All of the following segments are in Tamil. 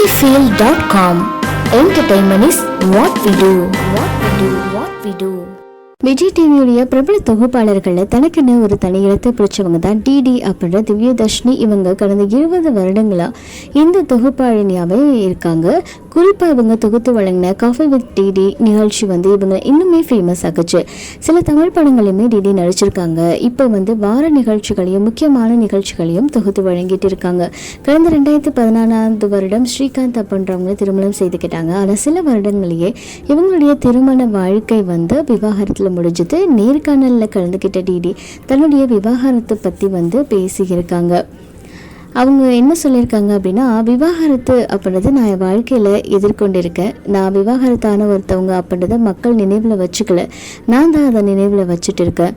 Sunnyfield.com. Entertainment is what we do. What we do. What we do. Vijay டிவியுடைய பிரபல தொகுப்பாளர்களில் தனக்குன்னு ஒரு தனி இடத்தை பிடிச்சவங்க தான் டிடி அப்படின்ற திவ்யதர்ஷினி இவங்க கடந்த இருபது வருடங்களா இந்த தொகுப்பாளினியாவே இருக்காங்க குறிப்பாக இவங்க தொகுத்து வழங்கின காஃபி வித் டிடி நிகழ்ச்சி வந்து இவங்க இன்னுமே ஃபேமஸ் ஆகுச்சு சில தமிழ் படங்களையுமே டிடி நடிச்சிருக்காங்க. இப்போ வந்து வார நிகழ்ச்சிகளையும் முக்கியமான நிகழ்ச்சிகளையும் தொகுத்து வழங்கிட்டு இருக்காங்க. கடந்த ரெண்டாயிரத்தி பதினாலாவது வருடம் ஸ்ரீகாந்த் அப்படின்றவங்க திருமணம் செய்துக்கிட்டாங்க. ஆனால் சில வருடங்களையே இவங்களுடைய திருமண வாழ்க்கை வந்து விவாகரத்தில் முடிஞ்சது. நேர்காணலில் கலந்துக்கிட்ட டிடி தன்னுடைய விவாகரத்தை பற்றி வந்து பேசியிருக்காங்க. அவங்க என்ன சொல்லியிருக்காங்க அப்படின்னா விவாகரத்து அப்படின்றது நான் என் வாழ்க்கையில் எதிர்கொண்டிருக்கேன். நான் விவாகரத்தான ஒருத்தவங்க அப்படின்றத மக்கள் நினைவில் வச்சுக்கல. நான் தான் அதை நினைவில் வச்சுட்டு இருக்கேன்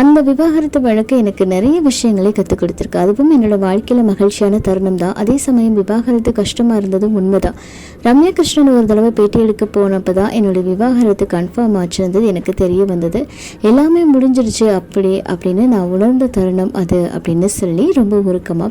அந்த விவாகரத்து வழக்கு எனக்கு நிறைய விஷயங்களை கற்றுக் கொடுத்துருக்கு. அதுவும் என்னோட வாழ்க்கையில் மகிழ்ச்சியான தருணம் தான். அதே சமயம் விவாகரத்து கஷ்டமாக இருந்ததும் உண்மைதான். ரம்யா கிருஷ்ணன் ஒரு தடவை பேட்டி எடுக்க போனப்போ தான் என்னோடய விவாகரத்து கன்ஃபார்ம் ஆச்சுன்றது எனக்கு தெரிய வந்தது. எல்லாமே முடிஞ்சிருச்சு அப்படி அப்படின்னு நான் உணர்ந்த தருணம் அது அப்படின்னு சொல்லி ரொம்ப உருக்கமாக